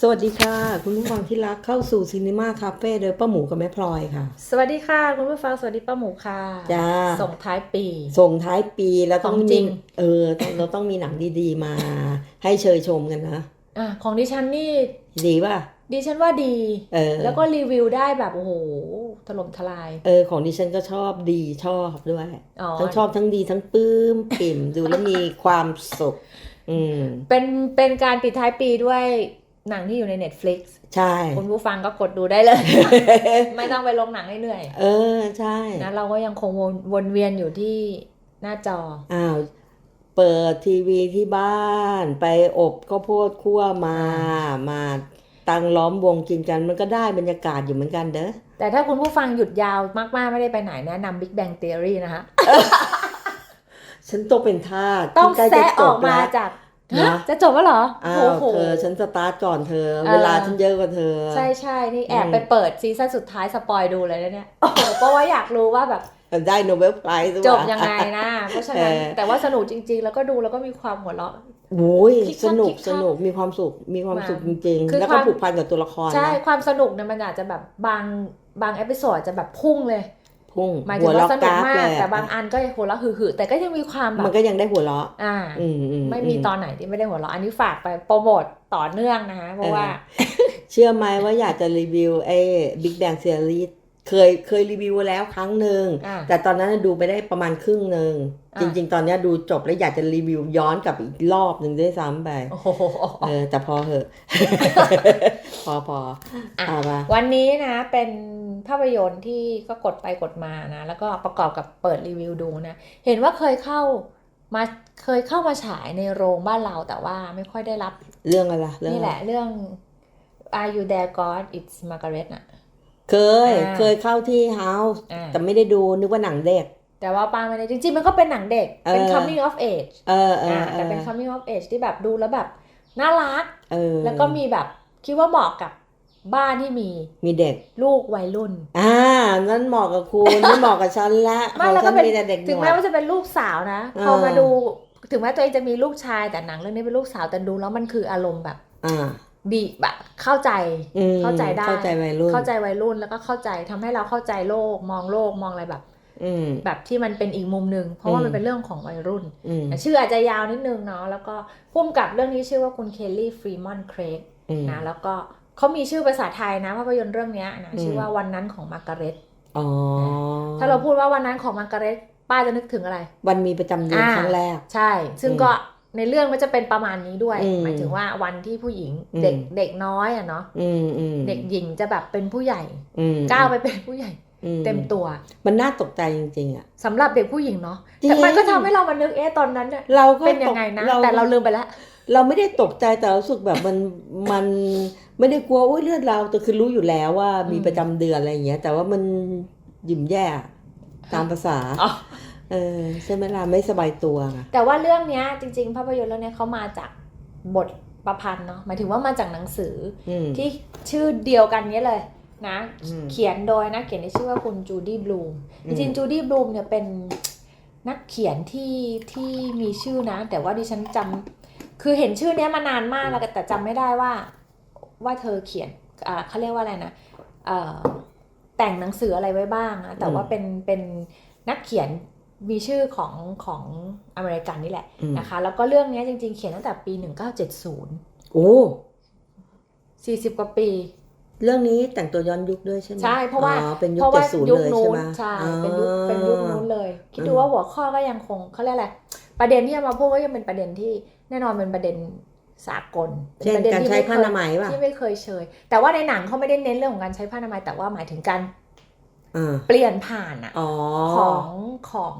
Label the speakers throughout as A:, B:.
A: สวัสดีค่ะ คุณผู้ฟังที่รักเข้าสู่ซีนีมาคาเฟ่โดยป้าหมูกับแม่พลอยค่ะ
B: สวัสดีค่ะ คุณผู้ฟังสวัสดีป้าหมูค่ะ
A: จ้า
B: ส่งท้ายปี
A: ส่งท้ายปีแล้วต้อง
B: ของจริ
A: มี
B: ง
A: เออต้องเราต้องมีหนังดีๆมา ให้เชยชมกันนะ
B: อะของดิฉันนี่
A: ดีป่ะ
B: ดิฉันว่าดี
A: เออ
B: แล้วก็รีวิวได้แบบโอ้โหถล่มทลาย
A: เออของดิฉันก็ชอบดีชอบด้วย
B: อ๋อ
A: ทั้งชอบทั้งดีทั้งปลื้มปิ่มดูแล้วมีความสุขอืม
B: เป็นเป็นการปิดท้ายปีด้วย หนังที่อยู่ใน Netflix
A: ใช่
B: คุณผู้ฟังก็กดดูได้เลย ไม่ต้องไปลงหนังให้เหนื่อย
A: เออ ใช่
B: นะเราก็ยังคงวนวนเวียนอยู่ที่หน้าจอ
A: อ้าว เปิดทีวีที่บ้านไปอบข้าวโพดคั่วมา มาตั้งล้อมวงกินกันมันก็ได้บรรยากาศอยู่เหมือนกันเด้อ
B: แต่ถ้าคุณผู้ฟังหยุดยาวมาก ๆ ไม่ได้ไปไหนแนะนำ Big Bang Theory นะคะ
A: ฉันต้องเป็นทาส
B: ต้อง
A: ใกล้จ
B: แซะ
A: จ
B: อบอกมา
A: แล้ว
B: จาก
A: นะ
B: ฮะจะจบแล้วเหรอ
A: อ้า
B: โอ้
A: ว
B: โห
A: เธอฉันสตาร์ทก่อนเธอ
B: เออ
A: เวลาฉันเยอะกว่าเธอ
B: ใช่ใช่นี่แอบ
A: อืม
B: ไปเปิดซีซั่นสุดท้ายสปอยดูเลยนะเนี่ยโอ้โหเพราะว่าอยากรู้ว่าแบบ
A: ได้โนเบลไพรส์
B: จบยังไงนะ เพราะฉะนั้น
A: เออ
B: แต่ว่าสนุกจริง ๆ แล้วก็ดูแล้วก็มีความหัวเราะ
A: โอ้ย
B: คิกคัก
A: สนุก
B: คิกคัก
A: สนุกมีความสุขมีความสุขจริง
B: คือ
A: ๆแล้ว
B: ค
A: ก็
B: วาม
A: ผูกพันกับตัวละคร
B: ใช่
A: นะ
B: ความสนุกเนี่ยมันอาจจะแบบบางบางเอพิโซดจะแบบพุ่งเลย
A: พุ่ง
B: หมายถึ
A: หั
B: ง
A: ว
B: ว่า
A: เราะ
B: สนุ
A: ก
B: ก
A: ราฟ
B: มาก
A: เลย
B: แต่บางอันก็หัวเราะหึ่ๆแต่ก็ยังมีความแบ
A: มัน
B: บ
A: ก็ยังได้หัวเราะ
B: อ่า
A: อืมอืม
B: ไม่มีตอนไหนที่ไม่ได้หัวเราะอันนี้ฝากไปโปรโมทต่อเนื่องนะคะเพราะว่า
A: เชื่อไหมว่าอยากจะรีวิวไอ้ Big Bang Theory เคยเคยรีวิวแล้วครั้งหนึ่ง
B: อ่า
A: แต่ตอนนั้นดูไปได้ประมาณครึ่งหนึ่ง
B: อ่า
A: จริง ๆ ตอนเนี้ยดูจบแล้วอยากจะรีวิวย้อนกลับอีกรอบหนึ่งด้วยซ้ำไป
B: โอ้โห
A: เออแต่พอเหอะ พอพอ
B: อะ
A: เอามา
B: วันนี้นะเป็นภาพยนตร์ที่ก็กดไปกดมานะ แล้วก็ประกอบกับเปิดรีวิวดูนะ เห็นว่าเคยเข้ามาเคยเข้ามาฉายในโรงบ้านเราแต่ว่าไม่ค่อยได้รับ
A: เรื่องอะไรเรื่อง
B: นี่
A: อะไร
B: แหละเรื่อง Are You There God It's Margaret น่ะ
A: เคย
B: อ่า
A: เคยเข้าที่เฮาส์
B: อ่า
A: แต่ไม่ได้ดูนึกว่าหนังเด็ก
B: แต่ว่าปาไม่ได้จริงๆ มันก็เป็นหนังเด็ก เป็น
A: เออ
B: coming of age
A: เออเอ
B: อ่า
A: อเอ
B: แต่
A: อ
B: เป็น coming of age ที่แบบดูแล้วแบบน่ารัก
A: เออ
B: แล้วก็มีแบบคิดว่าเหมาะกับบ้านที่มี
A: มีเด็ก
B: ลูกวัยรุ่น
A: อ่านั้นเหมาะกับคุณไม่เหมาะกับฉันละ
B: ไม่
A: ของ
B: แล้ว
A: ฉั
B: ก็
A: น
B: เป็น
A: มีแต่เด็ก
B: ถึง
A: หนว
B: แม้
A: ด
B: ว่าจะเป็นลูกสาวนะ
A: เออ
B: พอมาดูถึงแม้ตัวเองจะมีลูกชายแต่หนังเรื่องนี้เป็นลูกสาวแต่ดูแล้วมันคืออารมณ์แบบ
A: อ่า
B: ดีแบบเข้าใจ
A: อืม
B: เข้าใจได้
A: เข้าใจวัยรุ่น
B: เข้าใจวัยรุ่นแล้วก็เข้าใจทำให้เราเข้าใจโลกมองโลกมองอะไรแบบ
A: อืม
B: แบบที่มันเป็นอีกมุมหนึ่งเพราะว่า
A: อืม
B: มันเป็นเรื่องของวัยรุ่น
A: อืม
B: แต่ชื่ออาจจะยาวนิดนึงเนาะแล้วก็พุ่มกับเรื่องนี้ชื่อว่าคุณเคลลี่ฟรีมอนเครก
A: อืม
B: นะแล้วก็เขามีชื่อภาษาไทยนะภาพยนตร์เรื่องเนี้ยนะ
A: อืม
B: ชื่อว่าวันนั้นของมาร์การเร็ต
A: อ๋อ
B: ถ้าเราพูดว่าวันนั้นของมาร์การเร็ตป้าจะนึกถึงอะไร
A: วันมีประจำเดือน
B: อ่า
A: ครั้งแรก
B: ใช่ ซึ่ง
A: อืม
B: ก็ ในเรื่องก็จะเป็นประมาณนี้ด้วย
A: อืม
B: หมายถึงว่าวันที่ผู้หญิง
A: อืม
B: เด็กเด็กน้อยอะเนาะ
A: อืมอืม
B: เด็กหญิงจะแบบเป็นผู้ใหญ่
A: อืม
B: ก้าวไปเป็นผู้ใหญ่
A: อื
B: เต็มตัว
A: มันน่าตกใจจริงๆอะ
B: สำหรับเด็กผู้หญิงเนาะ
A: จริง
B: แต่มันก็ทำให้เรามานึกเอ๊ะตอนนั้นเนี่ย
A: เราก็
B: เป็นยังไงนะ
A: ตก
B: แต่เราลืมไปแล้ว
A: เราไม่ได้ตกใจแต่เรารู้สึกแบบมันมันไม่ได้กลัวโอ้ยเลือดเราแต่คือรู้อยู่แล้วว่ามี
B: อืม
A: ประจำเดือนอะไรอย่างเงี้ย แต่ว่ามันหยิ่มแย่ตามภาษา
B: อ๋อ
A: เออใช่ไหมล่ะไม่สบายตัวไง
B: แต่ว่าเรื่องเนี้ยจริง ๆ ภาพยนตร์เรื่องเนี้ยเขามาจากบทประพันธ์เนาะหมายถึงว่ามาจากหนังสือ
A: อืม
B: ที่ชื่อเดียวกันเนี้ยเลยนะ
A: อืม
B: เขียนโดยนักเขียนที่ชื่อว่าคุณจูดี้บลูม
A: อื
B: จ
A: ม
B: ริงๆจูดี้บลูมเนี่ยเป็นนักเขียนที่ที่มีชื่อนะ แต่ว่าดิฉันจำคือเห็นชื่อเนี้ยมานานมากแล้วแต่จำไม่ได้ว่า ว่าเธอเขียนอ่าเขาเรียกว่าอะไรนะเอ่อแต่งหนังสืออะไรไว้บ้างนะแต่ว่าเป็นเป็นนักเขียน มีชื่อของของอเมริกันนี่แหละ
A: อืม
B: นะคะ แล้วก็เรื่องเนี้ยจริงๆ เขียนตั้งแต่ปี 1970
A: โอ้
B: 40 กว่าปี
A: เรื่องนี้แต่งตัวย้อนยุคด้วยใช่ไหม
B: ใช่ เพราะว่า
A: อ๋อเป็นยุค
B: เพราะ
A: เจ็
B: ว่า
A: ดศูนย์
B: ยุค
A: เลย
B: นู้
A: ใช่
B: น
A: ไหม
B: ใช่
A: อ๋อ
B: เป็นยุคเป็นยุคนู้นเลย คิดดู
A: อืม
B: ว่าหัวข้อก็ยังคงเขาเรียกอะไร ประเด็นที่จะมาพูดก็ยังเป็นประเด็นที่แน่นอนเป็นประเด็นสากล
A: เช่น
B: ป็ประด็
A: การ
B: ที่
A: ใช้
B: ไม่
A: ผ้า
B: เค
A: อนามัยป่ะ
B: ที่ไม่เคยเชยแต่ว่าในหนังเขาไม่ได้เน้นเรื่องของการใช้ผ้าอนามัยแต่ว่าหมายถึงการ
A: อ่า
B: เปลี่ยนผ่านอะ
A: อ๋อ
B: ของของ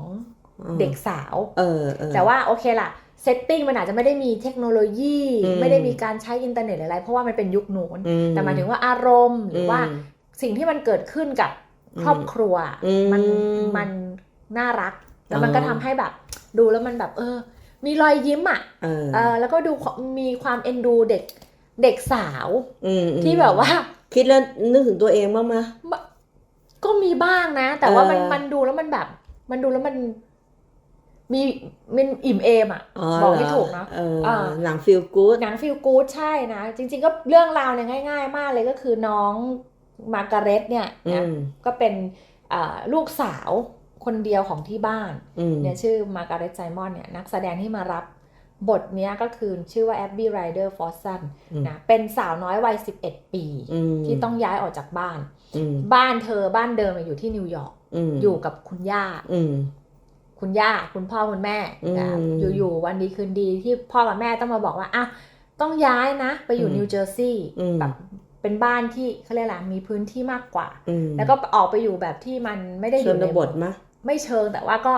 B: เด็กสาว
A: เออเออ
B: แต่ว่าโอเคล่ะเซตติ้งมันอาจจะไม่ได้มีเทคโนโลยี
A: อืม
B: ไม่ได้มีการใช้อินเทอร์เน็ตหรืออะไร เพราะว่ามันเป็นยุคนู้น
A: อื
B: แต่หมายถึงว่าอารมณ์หรือว่าสิ่งที่มันเกิดขึ้นกับครอบครัว
A: อืม
B: มันมันน่ารัก แล้วมัน
A: อ๋อ
B: ก็ทำให้แบบ ดูแล้วมันแบบ เออ มีรอยยิ้มอะ
A: เออ
B: เออแล้วก็ดูมีความเอ็นดูเด็กเด็กสาว
A: อืมอืม
B: ที่แบบว่า
A: คิดแล้วนึกถึงตัวเองบ้างไหม
B: ก็มีบ้างนะ แต่ว่ามัน
A: เออ
B: มันดูแล้วมันแบบ มันดูแล้วมัน มีมันอิ่มเอมอะ บอกไม่ถูกเนาะ
A: เออ
B: อ่า
A: หนังฟีลกู๊ด
B: หนังฟิลกู๊ดใช่นะ จริง ๆ ก็เรื่องราวเนี่ยง่าย ๆ มากเลยก็คือน้องมาร์การเร็ตเนี่ย
A: อื
B: นะ
A: ม
B: ก็เป็นอ่าลูกสาวคนเดียวของที่บ้าน
A: อืม
B: เนี่ยชื่อมาร์การเร็ตไซมอนเนี่ยนักแสดงที่มารับ บทเนี้ยก็คือชื่อว่าแอบบี้ไรเดอร์ฟอสซัน
A: อืม
B: นะเป็นสาวน้อยวัย 11 ปี
A: อืม
B: ที่ต้องย้ายออกจากบ้าน
A: อืม
B: บ้านเธอบ้านเดิมอะอยู่ที่นิวยอร์ก
A: อืม
B: อยู่กับคุณย่า
A: อืม
B: คุณย่าคุณพ่อคุณแม่นะ
A: อืม
B: อยู่ๆวันดีคืนดีที่พ่อกับแม่ต้องมาบอกว่าอะต้องย้ายนะ ไปอยู่
A: อืม
B: นิวเจอร์ซีย์
A: อืม
B: แบบเป็นบ้านที่เขาเรียกอะไรมีพื้นที่มากกว่า
A: อืม
B: แล้วก็ออกไปอยู่แบบที่มันไม่ได้อ
A: ช
B: ยู่
A: น
B: ใน
A: บทมะ
B: ไม่เชิงแต่ว่าก็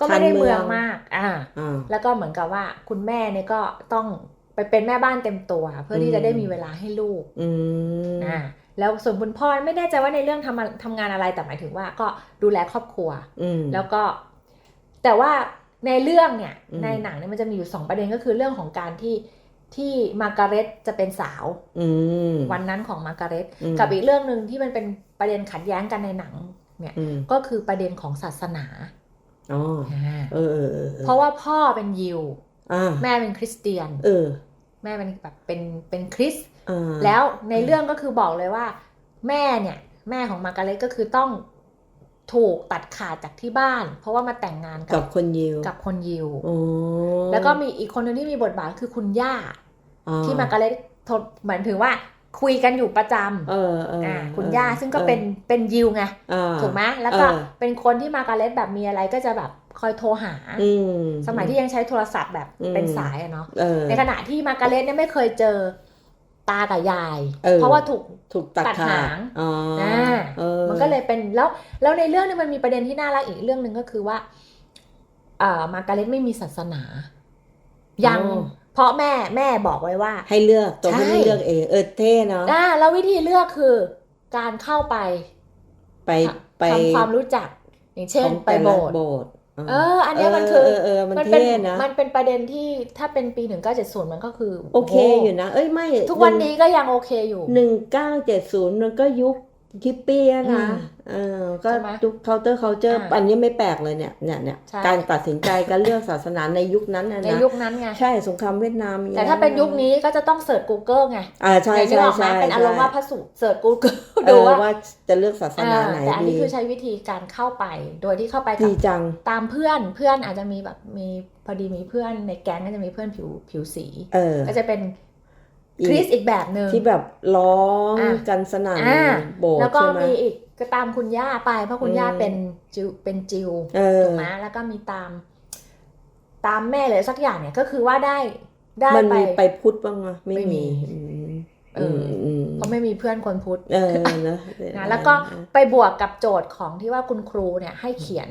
B: ก็ไม่ได้
A: ชานเมื
B: เมื
A: อ
B: องงมากอ่า
A: อ่า
B: แล้วก็เหมือนกับว่าคุณแม่เนี่ยก็ต้องไปเป็นแม่บ้านเต็มตัว เพื่อที่จะได้มีเวลาให้ลูก
A: อืม
B: อ่าแล้วส่วนคุณพ่อไม่แน่ใจว่าในเรื่องทำทำงานอะไรแต่หมายถึงว่าก็ดูแลครอบครัว
A: อืม
B: แล้วก็ แต่ว่าในเรื่องเนี่ย
A: อืม
B: ในหนังเนี่ยมันจะมีอยู่สองประเด็นก็คือเรื่องของการที่ที่มาร์การเร็ตจะเป็นสาว
A: อืม
B: วันนั้นของมาร์การเร็ต
A: อืม
B: กับอีกเรื่องหนึ่งที่มันเป็นประเด็นขัดแย้งกันในหนัง เนี่ย
A: อืม
B: ก็คือประเด็นของศาสนา
A: อ๋อ
B: อ่า
A: เออเออเออ
B: เพราะว่าพ่อเป็นยิว
A: อ่า
B: แม่เป็นคริสเตียน
A: เออ
B: แม่เป็นแบบเป็นเป็นคริสต์
A: อ่า
B: แล้วในเรื่องก็คือบอกเลยว่า แม่เนี่ย แม่ของมาร์การเร็ตก็คือต้องถูกตัดขาดจากที่บ้าน เพราะว่ามาแต่งงาน
A: กั
B: กั
A: บบคนยิว
B: กับคนยิว
A: โอ้
B: แล้วก็มีอีกคนหนึงที่มีบทบาทคือคุณย่า
A: อ่
B: ที่มาร์การเร็ตโทรเหมือนถึงว่า คุยกันอยู่ประจ
A: เออเออำอ่า
B: คุณย่าซึ่งก็เป็นเป็นยิวไง
A: อ่า
B: ถูกไหมแล้วก็
A: เออ
B: เป็นคนที่มาร์การเร็ตแบบมีอะไรก็จะแบบคอยโทรหา
A: อืม
B: สมัยที่ยังใช้โทรศัพท์แบบ
A: อืม
B: เป็นสายอะเนาะ
A: เออ
B: ในขณะที่มาร์การเร็ตเนี่ยไม่เคยเจอตากับยาย
A: เออ
B: เพราะว่าถูก
A: ถูกตัด
B: ตัด
A: ขา
B: หา
A: ด
B: ง
A: อ๋อ
B: อ่า
A: เออ
B: มันก็เลยเป็นแล้วแล้วในเรื่องเนี้มันมีประเด็นที่น่ารักอีกเรื่องหนึ่งก็คือว่าอ่ามาร์การเร็ตไม่มีศาสนา ยังเพ ราะแม่แม่บอกไว้ว่า
A: ให้เลือกตัว
B: ใช่
A: ให้เลือกเองเออเท่เนาะ
B: อ่าแล้ววิธีเลือกคือ การเข้าไป
A: ไปไป
B: ทำความรู้จัก อย่างเช่น
A: ของ
B: ไป
A: แต่
B: โบ
A: ละ
B: สถ์
A: โบสถ์
B: เออ อันเนี้ยมันคือ
A: เออเออมัน
B: มันเป็น
A: เท่นะ
B: มันเป็นประเด็นที่ถ้าเป็นปีหนึ่งเก้าเจ็ดศูนย์มันก็คือ
A: โอเค
B: โอ
A: ยู่นะ เอ้ยไม่
B: ทุกวันนี้ก็ยังโอเคอยู่
A: หนึ่งเก้าเจ็ดศูนย์มันก็ยุค คิปปี้อะนะ
B: อืม
A: เออก็
B: ใช่ไหม
A: ยุคเคาน์เตอร์เคาน์เตอร์
B: อ่า
A: อันนี้ไม่แปลกเลยเนี่ยเนี่ยเนี่ย
B: ใช่
A: การตัดสินใจการเลือกศาสนาในยุคนั้นนะ
B: ใน
A: นะ
B: ยุคนั้นไง
A: ใช่สงครามเวียดนามมี
B: แต่ถ้าเป็นยุคนี้ก็จะต้องเสิร์ช Google ไง
A: อ่าใช่
B: อย่างที่
A: ใช่
B: บอก
A: ใช่
B: นะเป็นอารมณ์ว่าพ
A: ใช่
B: ระสูตรเสิร์ช Google
A: เอ
B: ดู
A: อ
B: ว่า
A: ว่าจะเลือกศาสนาไหน
B: อ่าแต่อันนี้
A: ดี
B: คือใช้วิธีการเข้าไป โดยที่เข้าไปกั
A: ดี
B: บ
A: จัง
B: ตามเพื่อนเพื่อนอาจจะมีแบบมีพอดีมีเพื่อนในแก๊งก็จะมีเพื่อนผิวผิวสี
A: เออ
B: ก็จะเป็น
A: อีก
B: คริสอีกแบบหนึ่ง
A: ที่แบบร้อง
B: อะ
A: กันสนั่น
B: อ่า
A: โบสถ์
B: แล้วก็
A: ใช่ไหม
B: มีอีกก็ตามคุณย่าไปเพราะคุณย่า
A: อืม
B: เป็นจิวเป็นจิว
A: เออ
B: ถูกไหมแล้วก็มีตาม ตามแม่เลยสักอย่างเนี่ยก็คือว่าได้ได้
A: มัน
B: ไป
A: มีไปพุทธบ้างไหมไม่
B: ไม่มี
A: มีอืม
B: เอออื
A: ม
B: เพราะไม่มีเพื่อนคนพุทธ
A: เออนะ
B: นะแล้วก็ไปบวกกับโจทย์ของที่ว่าคุณครูเนี่ย ให้เขียน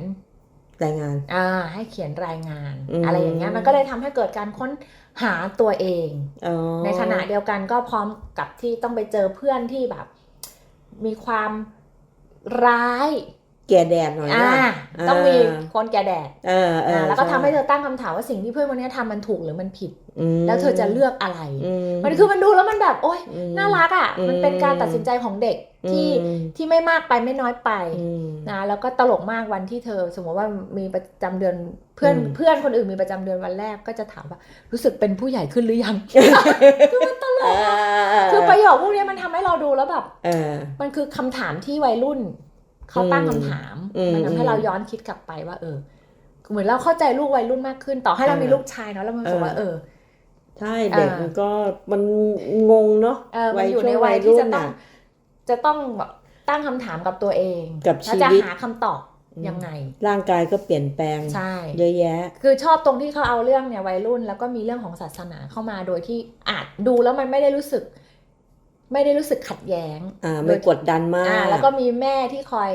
A: รายงาน
B: อ่า ให้เขียนรายงาน
A: อืม
B: อะไรอย่างเงี้ย มันก็เลยทำให้เกิดการค้นหาตัวเอง
A: อ๋อ
B: ในขณะเดียวกันก็พร้อมกับที่ต้องไปเจอเพื่อนที่แบบ มีความร้าย
A: แก่แดดหน่อย
B: อ่า
A: นะ
B: ต้องมี
A: อ่า
B: คนแก่แดด
A: เออเออ
B: อ่าแล้วก็ทำ
A: ช่
B: ให้เธอตั้งคำถามว่าสิ่งที่เพื่อนคนนี้ทำมันถูกหรือมันผิด
A: อืม
B: แล้วเธอจะเลือกอะไร
A: อื
B: มันคือมันดูแล้วมันแบบ โอ๊ย
A: อืม
B: น่ารักอะ
A: อืม
B: มันเป็นการตัดสินใจของเด็กที่
A: อืม
B: ที่ไม่มากไปไม่น้อยไป
A: อืม
B: นะแล้วก็ตลกมากวันที่เธอ สมมติว่ามีประจำเดือนเพื่อน
A: อืม
B: เพื่อนคนอื่นมีประจำเดือนวันแรกก็จะถามว่า รู้สึกเป็นผู้ใหญ่ขึ้นหรือยังคือประโยคพวกนี้มันทำให้เราดูแล้วแบบ
A: เออ
B: มันคือคำถามที่วัยรุ่น เขาตั้งคำถาม
A: อืม
B: มันทำให้เราย้อนคิดกลับไปว่า เออ เหมือนเราเข้าใจลูกวัยรุ่นมากขึ้น ต่อให้เรามี
A: เออ
B: ลูกชายเนาะแล้วมันรู้สึกว่า
A: เอ
B: เอ
A: อ
B: อ
A: ใช่เด็ก
B: อ่ามั
A: มันก็มันงงเนาะ
B: เออมันอยู่ในวัยที่จะต้องจะต้องแบบตั้งคำถามกับตัวเอง
A: กับ
B: แล้ว
A: ชี
B: จะ
A: วิต
B: หาคำตอบยังไง
A: ร่างกายก็เปลี่ยนแปลง
B: ใช่
A: เยอะแยะ
B: คือชอบตรงที่เขาเอาเรื่องเนี่ยวัยรุ่น แล้วก็มีเรื่องของศาสนาเข้ามาโดยที่อาจดูแล้วมันไม่ได้รู้สึก ไม่ได้รู้สึกขัดแย้ง
A: อ่า
B: โด
A: ไม่
B: ย
A: กดดันมาก
B: อ่าแล้วก็มีแม่ที่คอย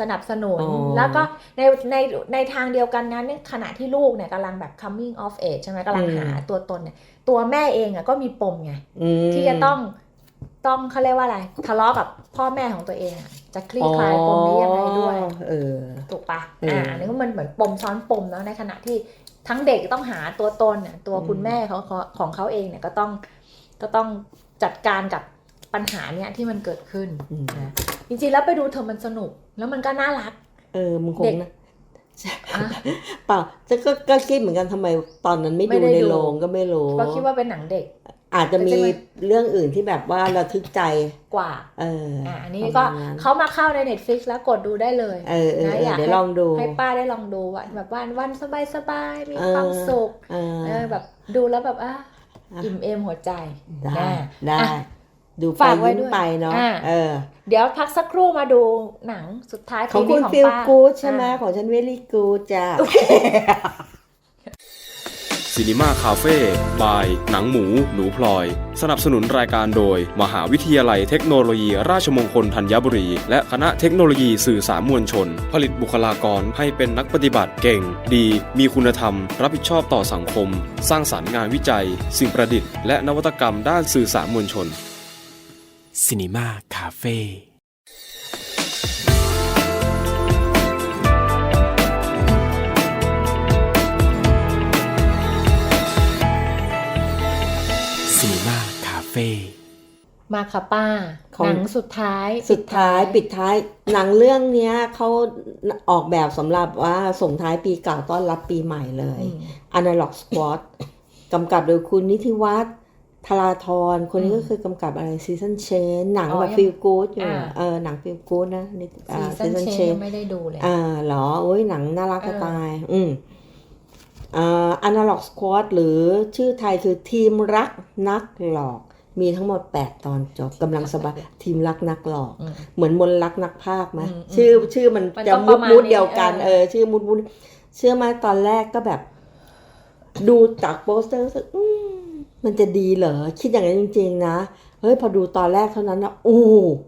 B: สนับสนุน
A: อ๋อ
B: แล้วก็ในในในทางเดียวกันนั้นในขณะที่ลูกเนี่ยกำลังแบบ coming of age ใช่ไหมกำลังหาตัวตนเนี่ยตัวแม่เองอะก็มีปมไง
A: อืม
B: ที่จะต้องต้องเขาเรียกว่าอะไรทะเลาะกับพ่อแม่ของตัวเองอะจะคลี่คลายปมนี้ยังไงด้วย
A: อ๋อเออ
B: ถูกปะ
A: อืม
B: อ่าอันนี้ก็มันเหมือนปมซ้อนปมเนาะในขณะที่ทั้งเด็กต้องหาตัวตนเนี่ยตัวคุณ
A: อืม
B: แม่เขาเขาของเขาเองเนี่ยก็ต้องก็ต้องจัดการกับ ปัญหาเนี่ยที่มันเกิดขึ้น
A: อืม
B: นะจริงๆแล้วไปดูเธอะมันสนุก แล้วมันก็น่ารัก
A: เออมึงคง
B: เด็ก
A: นะ
B: อะ
A: เปล่าจะก็ก็คิดเหมือนกันทำไมตอนนั้นไม่
B: ไม่
A: ดู
B: ได้
A: ใน
B: ดู
A: โรงก็ไม่รู้
B: ก็คิดว่าเป็นหนังเด็ก
A: อาจจะมี
B: แต่จะไม่
A: เรื่องอื่นที่แบบว่าระทึกใจ
B: กว่า
A: เออ
B: อ่า
A: อ่
B: อันนี้ก็
A: ประมาณนั้น
B: เขามาเข้าใน Netflix แล้วกดดูได้เลย
A: เออเออ
B: นะ
A: เออ
B: อยาก
A: เดี๋ยว
B: ให้
A: ลองดู
B: ให้ป้าได้ลองดูว่าแบบวันวันสบายสบายๆมี
A: เออ
B: ความสุข
A: เออ
B: เออแบบดูแล้วแบบอะ
A: อะ
B: อิ่มเอมหัวใจ
A: ได้
B: นะ
A: ได้
B: อะ
A: ดูไป
B: ฝากไว้
A: ยิ้ม
B: ด้วย
A: ไปเนาะ
B: อะ
A: เออ
B: เดี๋ยวพักสักครู่มาดูหนังสุดท้าย
A: ของ
B: ปี
A: คุ
B: นี้
A: ณ
B: ของ
A: ฟิล
B: ป้า
A: กูดใช่ไหม
B: อะ
A: ของฉันเวลี่กูดจ้า
C: ซีนีมาคาเฟ่บาย หนังหมู หนูพลอย สนับสนุนรายการโดย มหาวิทยาลัยเทคโนโลยี ราชมงคลธัญบุรี และคณะเทคโนโลยีสื่อสารมวลชน ผลิตบุคลากรให้เป็นนักปฏิบัติเก่ง ดี มีคุณธรรม รับผิดชอบต่อสังคม สร้างสารรค์งานวิจัย สิ่งประดิษฐ์และนวัตกรรมด้านสื่อสารมวลชน
D: Cinema Cafe ซีนีมาคาเฟ่
B: มาค่ะป้า
A: ของ
B: หนังสุดท้าย
A: สุดท้ายปิดท้ายหนังเรื่องเนี้ยเขาออกแบบสำหรับว่าส่งท้ายปีเก่าต้อนรับปีใหม่เลย
B: อืม
A: Analog Squad กำกับโดยคุณนิธิวัฒน์ ธราธรคนนี้
B: อืม
A: ก็คือกำกับอะไร Season Change หนัง
B: อ๋อ
A: แบบ
B: ยัง
A: ฟีลกู๊ดอยู่
B: อ่า
A: เออหนังฟีลกู๊ดนะนี่อ่า
B: ซีซัน
A: Season
B: เช
A: Change
B: ยังไม่ได้ดูเลย
A: อ่าเหรอโอ้ยหนังน่ารัก
B: เออ
A: จะตาย อืมอ่า Analog Squad หรือชื่อไทยคือทีมรักนักหลอก มีทั้งหมด 8 ตอนจบกำลังสบายทีมรักนักหลอก
B: อืม
A: เหมือนมนต์รักนักภาคไหม
B: อืม
A: ชื่อชื่อมัน
B: มัน
A: จะ
B: ต้อง
A: มุ
B: ป
A: ด
B: ระมาณ
A: มุด
B: นี้
A: เดียวกัน
B: เอ
A: เอ
B: อ
A: อชื่อมุดมุดเชื่อไหมตอนแรกก็แบบ ดูจากโปสเตอร์รู้สึกอืม มันจะดีเหรอคิดอย่างนั้นจริง ๆ นะเฮ้ยพอดูตอนแรกเท่านั้นนะโอ้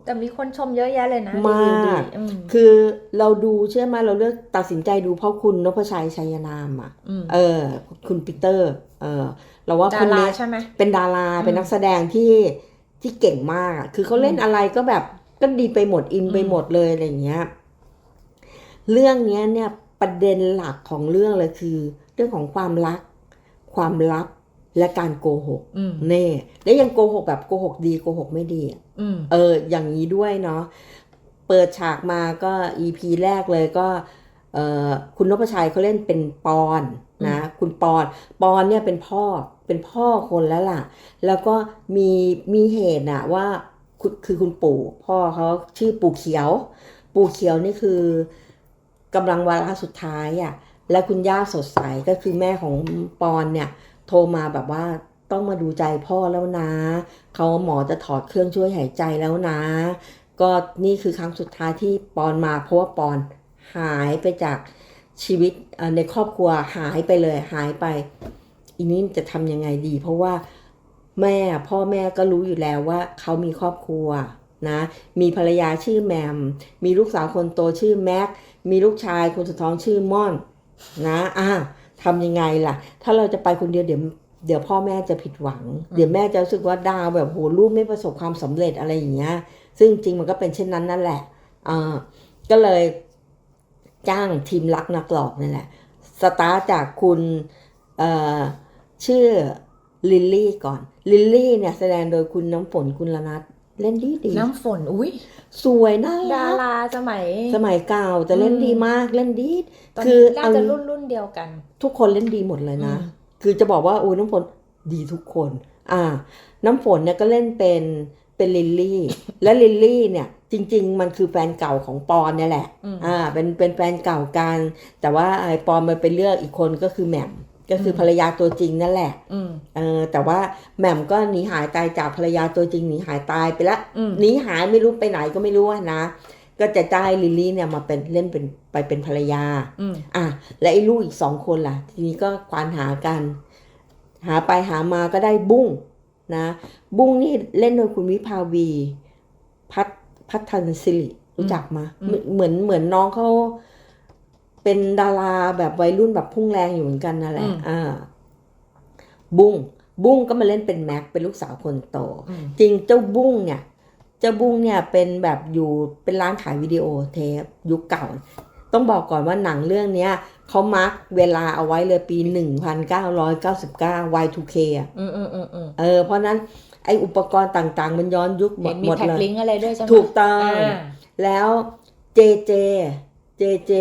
B: แต่มีคนชมเยอะแยะเลยนะ
A: มาก
B: รีวิวดีอืม
A: คือเราดูเชื่อไหมเราเลือกตัดสินใจดูเพราะคุณนพชัยชัยนามอะ
B: อืม
A: เออ คุณปีเตอร์ เออ เราว่า
B: ดา
A: คน
B: รา
A: นี้
B: ใช่ไหม
A: เป็นดารา
B: อืม
A: เป็นนักแสดงที่ที่เก่งมากอะคือเขาเล่น
B: อืม
A: อะไรก็แบบก็ดีไปหมดอิน
B: อืม
A: ไปหมดเลยอะไรอย่างเงี้ย เรื่องเนี้ยเนี่ยประเด็นหลักของเรื่องเลยคือ เรื่องของความรัก ความลับ และการโกหก
B: อืม
A: เน่แล้วยังโกหกแบบโกหกดีโกหกไม่ดีอะ
B: อืม
A: เออ อย่างนี้ด้วยเนาะเปิดฉากมาก็ EP แรกเลยก็เออคุณนพชัยเขาเล่นเป็นปอนนะคุณปอนปอนเนี่ยเป็นพ่อเป็นพ่อคนแล้วล่ะ แล้วก็มีมีเหตุน่ะว่าคุณคือคุณปู่ พ่อเขาชื่อปู่เขียว ปู่เขียวนี่คือกำลังวาระสุดท้ายอะ่ะและคุณย่าสดใสก็คือแม่ของปอนเนี่ย โทรมาแบบว่าต้องมาดูใจพ่อแล้วนะ เขาหมอจะถอดเครื่องช่วยหายใจแล้วนะ ก็นี่คือครั้งสุดท้ายที่ปอนมาเพราะว่าปอนหายไปจากชีวิตในครอบครัวหายไปเลยหายไป อีนี้จะทำยังไงดี เพราะว่าแม่พ่อแม่ก็รู้อยู่แล้วว่าเขามีครอบครัวนะมีภรรยาชื่อแมม มีลูกสาวคนโตชื่อแม็ก มีลูกชายคนสุดท้องชื่อม่อน นะอะ ทำยังไงล่ะ ถ้าเราจะไปคนเดียวเดี๋ยวเดี๋ยวพ่อแม่จะผิดหวัง เดี๋ยวแม่จะรู้สึกว่าดาวแบบโหลูกไม่ประสบความสำเร็จอะไรอย่างเงี้ย ซึ่งจริงมันก็เป็นเช่นนั้นนั่นแหละอ่าก็เลยจ้างทีมรักนักหลอกนี่แหละ สตาร์ทจากคุณเอ่อชื่อลิลลี่ก่อน ลิลลี่เนี่ยแสดงโดยคุณน้ำฝนคุณละนัท เล่นดีดี
B: น้ำฝนอุ้ย
A: สวยน่า
B: ดา
A: รัก
B: ราสมัย
A: สมัยเก่าแต่เล่น
B: อืม
A: ดีมากเล่นดี
B: ตอน
A: คือ
B: น่า
A: เอา
B: จะรุ่นรุ่นเดียวกัน
A: ทุกคนเล่นดีหมดเลยนะ
B: อืม
A: คือจะบอกว่าโอ้ยน้ำฝนดีทุกคน อ่า น้ำฝนเนี่ยก็เล่นเป็นเป็นลิลลี่ และลิลลี่เนี่ย จริง ๆ มันคือแฟนเก่าของปอนเนี่ยแหละ
B: อืม
A: อ่า เป็นเป็นแฟนเก่ากัน แต่ว่าไอ้ปอนมันไปเลือกอีกคนก็คือแหม่ม ก็คืออ
B: ม
A: ภรรยาตัวจริงนั่นแหละ
B: อืม
A: เออแต่ว่าแหม่มก็หนีหายตายจากภรรยาตัวจริงหนีหายตายไปละ
B: อืม
A: หนีหายไม่รู้ไปไหนก็ไม่รู้อะนะ ก็จะจ้างลิลลี่เนี่ยมาเป็นเล่นเป็นไปเป็นภรรยา
B: อืม
A: อะและไอ้ลูกอีกสองคนล่ะ ทีนี้ก็ควานหากัน หาไปหามาก็ได้บุ้งนะ บุ้งนี่เล่นโดยคุณวิภาวี พัฒพัฒนสิริรู้จักมาเหมือนเหมือนน้องเขา เป็นดาราแบบวัยรุ่นแบบพุ่งแรงอยู่เหมือนกันนั่นแหละอ่า บุ้งบุ้งก็มาเล่นเป็นแม็กเป็นลูกสาวคนโต
B: อืม
A: จริงเจ้าบุ้งเนี่ย เจ้าบุ้งเนี่ยเป็นแบบอยู่เป็นร้านขายวิดีโอเทปยุคเก่า ต้องบอกก่อนว่าหนังเรื่องเนี้ยเขามาร์กเวลาเอาไว้เลยปี1999 Y2K อะ
B: อืมอืมอืมอืม
A: เออ เพราะนั้นไออุปกรณ์ต่างๆ มันย้อนยุคหม
B: เห็
A: ด
B: นมี
A: หมด
B: แท็
A: เล
B: ก
A: ย
B: ลิงก์อะไรด้วยใช่ไหม
A: ถูกต้อง
B: อ่า
A: แล้วเจเจ เจเจ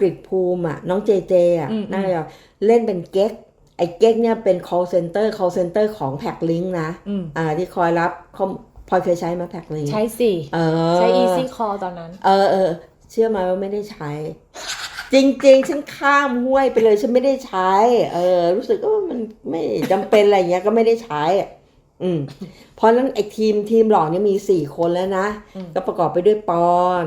A: กริดภูมิอะ น้องเจเจอะ
B: อืม
A: น่าจะเล่นเป็นเก๊กไอ้เก๊กเนี่ยเป็น call center call center ของแพ็กลิงนะ
B: อืม
A: อ่าที่คอยรับข้อมพลอยเคยใช้มาแพ็กลิง
B: ใช้สิ
A: เออ
B: ใช้ easy call ตอนนั้น
A: เออเออเชื่อไหมาว่าไม่ได้ใช้ จริง ๆ ฉันข้ามห้วยไปเลยฉันไม่ได้ใช้ เออ รู้สึกว่ามันไม่จำเป็นอะไรเงี้ยก็ไม่ได้ใช้ อืมเพราะนั้นไอ้ทีมทีมหล่อเนี่ยมีสี่คนแล้วนะ
B: อืม
A: ก็ประกอบไปด้วยปอน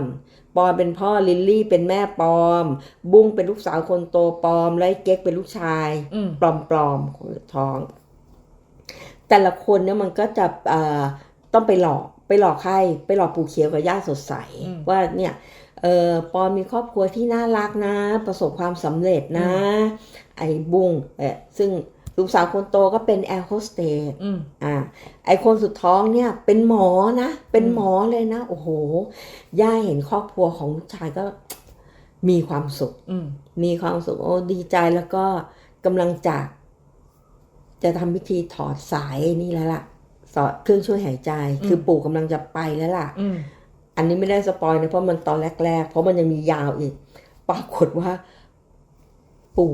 A: ปอนเป็นพ่อลิลลี่เป็นแม่ปอม บุ้งเป็นลูกสาวคนโตปอม และไอ้เก๊กเป็นลูกชาย
B: อืม
A: ปลอมปลอมๆคนท้อง แต่ละคนเนี่ยมันก็จะเอ่อต้องไปหลอกไปหลอกใครไปหลอกปู่เขียวกับย่าสดใส
B: อืม
A: ว่าเนี่ยเออปอนมีครอบครัวที่น่ารักนะ ประสบความสำเร็จนะ ไอ้บุ้งเออซึ่ง ลูกสาวคนโตก็เป็นแอร์โฮสเตส
B: อืม
A: อ่า ไอคนสุดท้องเนี่ยเป็นหมอนะ เป็นหมอเลยนะ โอ้โห ย่าเห็นครอบครัวของลูกชายก็มีความสุข
B: อืม
A: มีความสุข โอ้ดีใจแล้วก็กำลังจะจะทำพิธีถอดสายนี่แล้วล่ะ สอดเครื่องช่วยหายใจ คือปู่กำลังจะไปแล้วล่ะ
B: อืม
A: อันนี้ไม่ได้สปอยนะเพราะมันตอนแรกๆ เพราะมันยังมียาวอีก ปรากฏว่า ปู่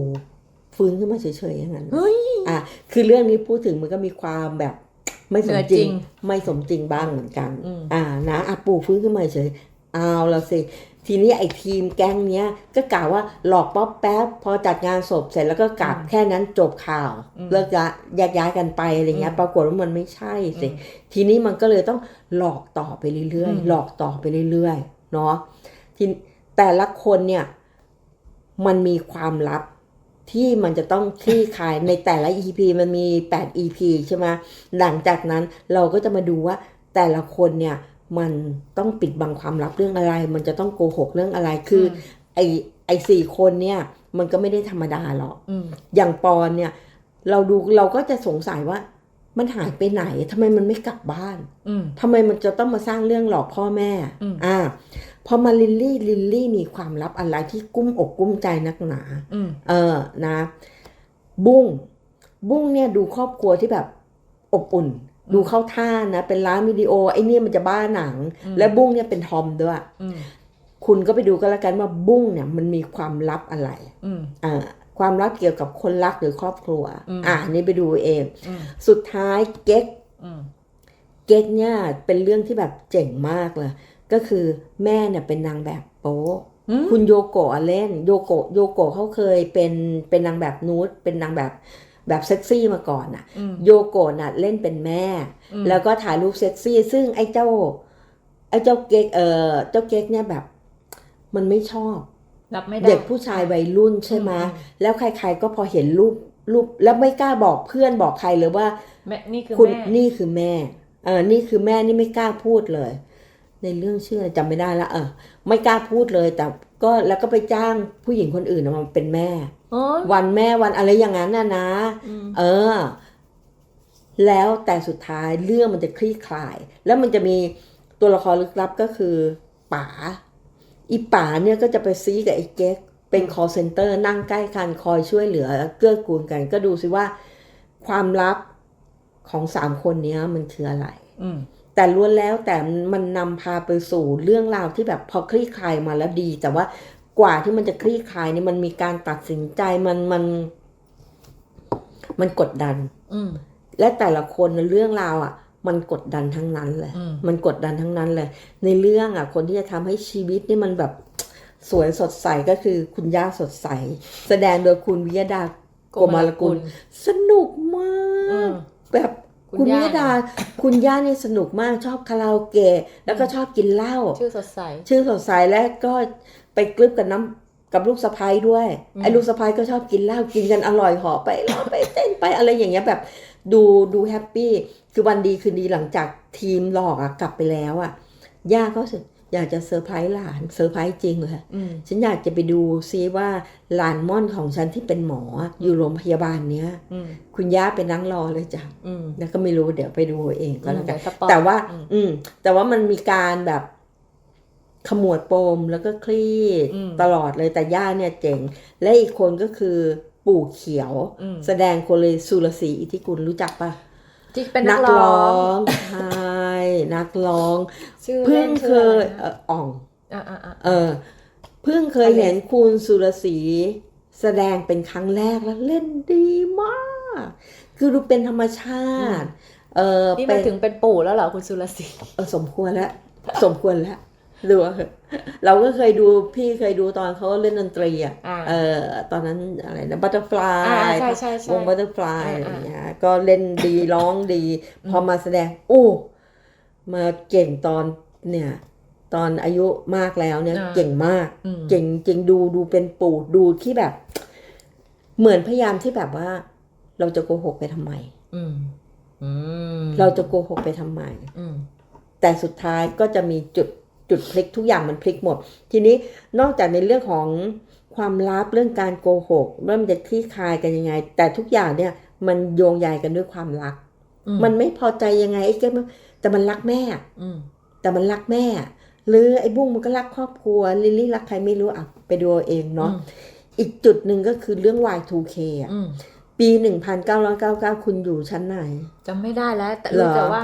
A: ฟื้นขึ้นมาเฉยๆอย่างนั้น
B: เฮ้ย
A: อะคือเรื่องนี้พูดถึงมันก็มีความแบบไม่สมจ
B: เหนือจริ
A: ริง
B: ง
A: ไม่สมจริงบ้างเหมือนกัน
B: อืม
A: อ่านะอะปู่ฟื้นขึ้นมาเฉยเอาละสิทีนี้ไอ้ทีมแก๊งเนี้ยก็กล่าวว่าหลอกป๊อปแป๊บพอจัดงานศพเสร็จแล้วก็กลับแค่นั้นจบข่าวเลิกยะแยกย้ายกันไปอะไรเงี้ยปรากฏว่ามันไม่ใช่สิทีนี้มันก็เลยต้องหลอกต่อไปเรื่อย
B: อืม
A: ๆหลอกต่อไปเรื่อยๆเนาะทีแต่ละคนเนี่ยมันมีความลับ ที่มันจะต้องคลี่คลายในแต่ละ EP มันมี 8 EP ใช่ไหมหลังจากนั้นเราก็จะมาดูว่าแต่ละคนเนี่ยมันต้องปิดบังความลับเรื่องอะไร มันจะต้องโกหกเรื่องอะไรคืออไอไอสี่คนเนี่ยมันก็ไม่ได้ธรรมดาหรอก
B: อืม
A: อย่างปอนเนี่ย เราดูเราก็จะสงสัยว่ามันหายไปไหนทำไมมันไม่กลับบ้าน
B: อืม
A: ทำไมมันจะต้องมาสร้างเรื่องหลอกพ่อแม่
B: อืม
A: อ่า พอมาลิลลี่ลิลลี่มีความลับอะไรที่กุ้มอกกุ้มใจนักหนา
B: อืม
A: เออนะ บุ้งบุ้งเนี่ยดูครอบครัวที่แบบอบอุ่น ดูเข้าท่านะ เป็นร้านวิดีโอ ไอ้เนี่ยมันจะบ้าหนัง และบุ้งเนี่ยเป็นทอมด้วย
B: อืม
A: คุณก็ไปดูกันแล้วกันว่าบุ้งเนี่ยมันมีความลับอะไร
B: อืม
A: อ่าความลับเกี่ยวกับคนรักหรือครอบครัว
B: อืม
A: อ่านี่ไปดูเอง
B: อืม
A: สุดท้ายเก๊ก
B: อืม
A: เก๊กเนี่ยเป็นเรื่องที่แบบเจ๋งมากเลย ก็คือแม่เนี่ยเป็นนางแบบโป๊ะ
B: อืม
A: คุณโยโกะอะเล่นโยโกะโยโกะเขาเคยเป็นเป็นนางแบบนูดเป็นนางแบบแบบเซ็กซี่มาก่อนน่ะ
B: อืม
A: โยโกะน่ะเล่นเป็นแม่
B: อืม
A: แล้วก็ถ่ายรูปเซ็กซี่ ซึ่งไอ้เจ้าไอ้เจ้าเก๊กเออเจ้าเก๊กเนี่ยแบบ มันไม่ชอบ
B: รับไม่ได้
A: เด็กผู้ชายวัยรุ่นใช่ไหม
B: อืม
A: แล้วใคร ๆ ก็พอเห็นรูปรูปแล้วไม่กล้าบอกเพื่อนบอกใครเลยว่า
B: แม่นี่คือ
A: คุณ
B: แม่
A: นี่คือแม่เออนี่คือแม่นี่ไม่กล้าพูดเลย ในเรื่องชื่ออะไรจำไม่ได้ละเออไม่กล้าพูดเลย แต่ก็แล้วก็ไปจ้างผู้หญิงคนอื่นมาเป็นแม่
B: อ๋อ
A: วันแม่วันอะไรอย่างนั้นน่ะนะ
B: อืม
A: เออ แล้วแต่สุดท้ายเรื่องมันจะคลี่คลาย แล้วมันจะมีตัวละครลึกลับก็คือป๋าอีป๋าเนี่ยก็จะไปซีกับไอ้เก๊กเป็น call center นั่งใกล้กันคอยช่วยเหลือ เกื้อกูลกัน ก็ดูสิว่า ความลับของสามคนเนี้ยมันคืออะไร
B: อืม
A: แต่ล้วนแล้วแต่มันนำพาไปสู่เรื่องราวที่แบบพอคลี่คลายมาแล้วดี แต่ว่ากว่าที่มันจะคลี่คลายนี่มันมีการตัดสินใจมันมัน มันกดดัน
B: อืม
A: และแต่ละคนเรื่องราวอะ มันกดดันทั้งนั้นเลย
B: อืม
A: มันกดดันทั้งนั้นเลย ในเรื่องอะ คนที่จะทำให้ชีวิตนี่มันแบบสวยสดใสก็คือคุณย่าสดใส แสดงโดยคุณวิยดาโกมารกุล สนุกมา
B: อื
A: ก
B: ม
A: แบบ
B: คุ
A: คุณ
B: ณ
A: วิ
B: ย่าย
A: ดาคุณย่านี่สนุกมากชอบคาราโอเกะแล้วก็ชอบกินเหล้า
B: ชื่อสดใส
A: ชื่อสดใสและก็ไปกลึบกับน้ำกับลูกสะพ้ายด้วย
B: อืม
A: ไอ้ลูกสะพ้ายก็ชอบกินเหล้ากินกันอร่อยหอไปแล้วไปเต้นไปอะไรอย่างเงี้ยแบบดูดูแฮปปี้คือวันดีคืนดีหลังจากทีมหลอกอะกลับไปแล้วอะย่าก็รู้สึก อยากจะเซอร์ไพรส์หลานเซอร์ไพรส์จริงเลย
B: อืม
A: ฉันอยากจะไปดูซิว่าหลานม่อนของฉันที่เป็นหมออยู่โรงพยาบาลเนี้ย
B: อืม
A: คุณย่าไปนั่งรอเลยจ้ะ
B: อืม
A: แล้วก็ไม่รู้เดี๋ยวไปดูเองก็แล้วกัน
B: เดี๋ยสปอย
A: แต่ว่า
B: อืม
A: อืม แต่ว่ามันมีการแบบขมวดปมแล้วก็คลี่
B: อืม
A: ตลอดเลยแต่ย่าเนี่ยเจ๋ง และอีกคนก็คือปู่เขียว
B: อืม
A: แสดงโคเลสุรศรีอิทธิกุลรู้จักปะ
B: ที่เป็นนักร้อง
A: ใช่ นักร้อง
B: ชื่อ
A: เพิ่
B: เล่
A: ง
B: น
A: เค
B: ชื่ออะไร
A: ย
B: นะ
A: เอ่ออ่อง
B: อ่าอ่าอ่า
A: เออเพิ่งเคยเห็นคุณสุรศรีแสดงเป็นครั้งแรกแล้วเล่นดีมาก คือดูเป็นธรรมชาติ เออ
B: นี่
A: เป็
B: มานถึงเป็นปู่แล้วเหรอคุณสุรศรี
A: เออสมควรแล้ว สมควรแล้วดูเอาเถอะเราก็เคยดูพี่เคยดูตอนเขาเล่นดนตรีอะ
B: อ่า
A: เออตอนนั้นอะไรนะบัตเตอร์ฟลาย
B: อ่าใช่ใช่ใช่
A: วงบัตเตอร์ฟลาย
B: อ่า
A: อะไรอย่างเงี้ยก็เล่นดีร้องดี พอมาแสดงโอ้ มาเก่งตอนเนี่ยตอนอายุมากแล้วเนี่ย
B: อ่า
A: เก่งมาก
B: อืม
A: เก่งเก่งดูดูเป็นปู่ดูที่แบบ เหมือนพยายามที่แบบว่า เราจะโกหกไปทำไม
B: อืมอืม
A: เราจะโกหกไปทำไม
B: อืม
A: แต่สุดท้ายก็จะมีจุดจุดพลิกทุกอย่างมันพลิกหมด ทีนี้นอกจากในเรื่องของความลับเรื่องการโกหกเริ่มนจะคลี่คลายกันยังไง แต่ทุกอย่างเนี่ย มันโยงใยกันด้วยความรัก
B: อื
A: มันไม่พอใจยังไงไอ้แกมัน แต่มันรักแม่
B: อืม
A: แต่มันรักแม่ หรือไอ้บุ้งมันก็รักครอบครัว ลิลลี่รักใครไม่รู้อะไปดูเอาเองเนาะอีกจุดหนึ่งก็คือเรื่อง Y2K อะ
B: อืม
A: ปี1999คุณอยู่ชั้นไหน
B: จำไม่ได้แล้ว แต่
A: เหรอ
B: รู้แต่ว่า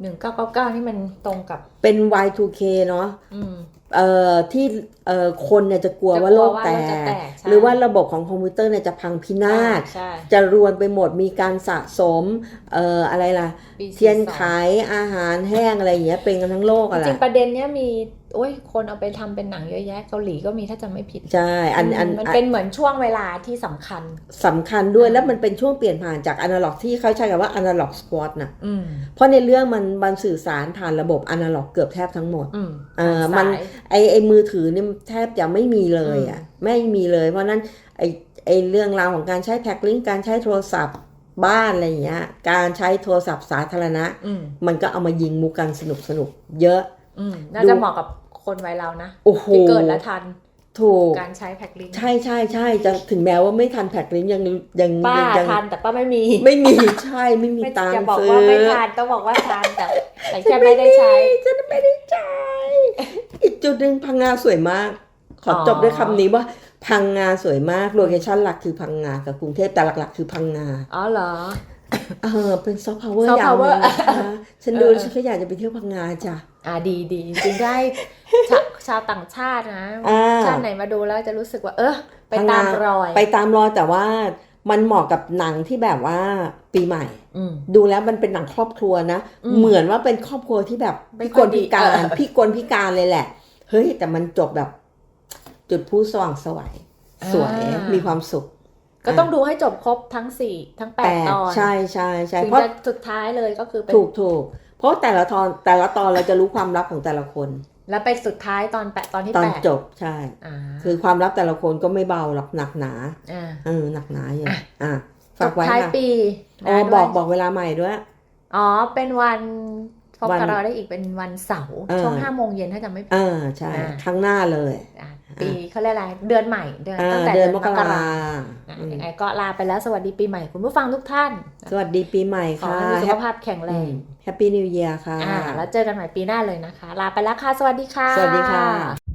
B: หนึ่งเก้าเก้าเก้านี่มันตรงกับ
A: เป็น Y2K เนาะ
B: อืม
A: เอ่อที่ เอ่อคนเนี่ยจะกลัว
B: จะกลัว
A: ว่าโลก
B: ว่า
A: แต
B: โลกจะ
A: ก
B: แตกใช่
A: หรือว่าระบบของคอมพิวเตอร์เนี่ยจะพังพินาศ
B: ใช่
A: จะรวนไปหมดมีการสะสมเอ่ออะไรล่ะ
B: ปี
A: เทียน
B: 42
A: ขายอาหารแห้งอะไรอย่างเงี้ยเป็นกันทั้งโลกอะ
B: จริ
A: ล่ะ
B: งๆประเด็นเนี้ยมีโอ้ยคนเอาไปทำเป็นหนังเยอะแยะเกาหลีก็มีถ้าจำไม่ผิด
A: ใช่อันอัน
B: มัน
A: อัน
B: เป็นเหมือนช่วงเวลาที่สำคัญ
A: สำคัญด้วย
B: อ่า
A: แล้วมันเป็นช่วงเปลี่ยนผ่านจากอนาล็อกที่เขาใช้กับว่าอนาล็อกสควอตน่ะ
B: อืม
A: เพราะในเรื่องมันมันสื่อสารผ่านระบบอนาล็อกเกือบแทบทั้งหมด
B: อืม
A: เออ
B: สาย
A: มันไอไอมือถือเนี่ยแทบจะไม่มีเลยอะไม่มีเลย เพราะฉะนั้นไอไอเรื่องราวของการใช้แพ็คลิงก์การใช้โทรศัพท์บ้านอะไรอย่างเงี้ย การใช้โทรศัพท์สาธารณะ
B: อืม
A: มันก็เอามายิงมุกกันสนุกสนุกเยอะ
B: อืมน่า
A: ดู
B: จะเหมาะกับคนวัยเรานะ
A: โอ้โห
B: ที่เกิดและทัน
A: ถูก
B: การใช้แพ็คลิงก์
A: ใช่ใช่ใช่จะถึงแม้ว่าไม่ทันแพ็คลิงก์ยังยัง
B: ป้า
A: ยั
B: ทันแต่ป้าไม่มี
A: ไม่มีใช่ไม่มี
B: ไม่
A: ตัง
B: จะ
A: ค์
B: บอก
A: ซื้อ
B: ว่าไม่ทันต้องบอกว่าทันแต่แต่แค่ไม่ได้ใช้
A: ฉันไม่ได้ ใช้อีกจุดหนึ่งพังงาสวยมากขออ
B: อ
A: จบด้วยคำนี้ว่าพังงาสวยมากโลเคชั่นหลักคือพังงากับกรุงเทพแต่หลัก ๆ คือพังงา
B: อ๋อเหรอ
A: เออเป็นซอฟต์พาวเวอร์
B: soft
A: อย่างหนึ
B: power
A: งนะคะฉันดู
B: เออ
A: แล้วฉันก็อยากจะไปเที่ยวพังงาจ้ะ
B: อ่าดีดีจริงๆได้ชาชาวต่างชาตินะ
A: อ่า
B: ชาติไหนมาดูแล้วจะรู้สึกว่า เออ ไป
A: พังง
B: ตามรอย
A: ไปตามรอยแต่ว่า มันเหมาะกับหนังที่แบบว่าปีใหม่
B: อืม
A: ดูแล้วมันเป็นหนังครอบครัวนะ
B: อืม
A: เหมือนว่าเป็นครอบครัวที่แบบ
B: ไม่
A: พิ
B: ค่
A: ก
B: อย
A: ล
B: ดี
A: พิการ
B: เออ
A: พิกลพิการเลยแหละ เฮ้ย แต่มันจบแบบ จุดผู้สว่างไสวยสวย
B: อ่ามี
A: มีความสุข
B: ก็ต้องดูให้จบครบทั้งสี่ทั้งแป
A: แป
B: ด
A: ด
B: ตอน
A: ใช่ใช่ใช่
B: ถึง
A: เพราะ
B: จะสุดท้ายเลยก็คือเป็น
A: ถูกถูกเพราะแต่ละตอนแต่ละตอนเราจะรู้ความลับของแต่ละคน
B: แล้วไปสุดท้ายตอนแปดตอนที่
A: ตอ
B: แป
A: น
B: ด
A: จบใช่
B: อ่า
A: คือความลับแต่ละคนก็ไม่เบาหรอกหนักหนา
B: อ่า
A: เออหนักหนาอยู่
B: อะ
A: อะ
B: จ
A: ฝาก
B: บ
A: ไว้
B: ท้าย
A: ค่ะ
B: ปี
A: อ๋อ
B: นะ
A: บอก
B: ด้วย
A: บอกเวลาใหม่ด้วย
B: อ๋อเป็นวัน พบ
A: วัน
B: กับเราได้อีกเป็นวันเสาร์
A: เออ
B: ช่วงห้าโมงเย็นถ้าจำไม่ผิด
A: เออใช่
B: อ่า
A: ครั้งหน้าเลย
B: อะปีเขาเรียกอะไรเดือนใหม่เดือน
A: อ่า
B: ตั้งแต่
A: เดื
B: เดื
A: อ
B: อนน
A: ม
B: ม
A: ก
B: ก
A: รา
B: รา
A: อืม
B: ยังไงก็ลาไปแล้วสวัสดีปีใหม่คุณผู้ฟังทุกท่าน
A: สวัสดีปีใหม่
B: ขอ
A: ค่ะ
B: ให้มีสุขภาพแข็งแรง
A: แฮปปี้นิว e ย r ค่ะ
B: อ่าแล้วเจอกันใหม่ปีหน้าเลยนะคะ ลาไปแล้วค่ะสวัสดีค่ะ
A: สวัสดีค่ะ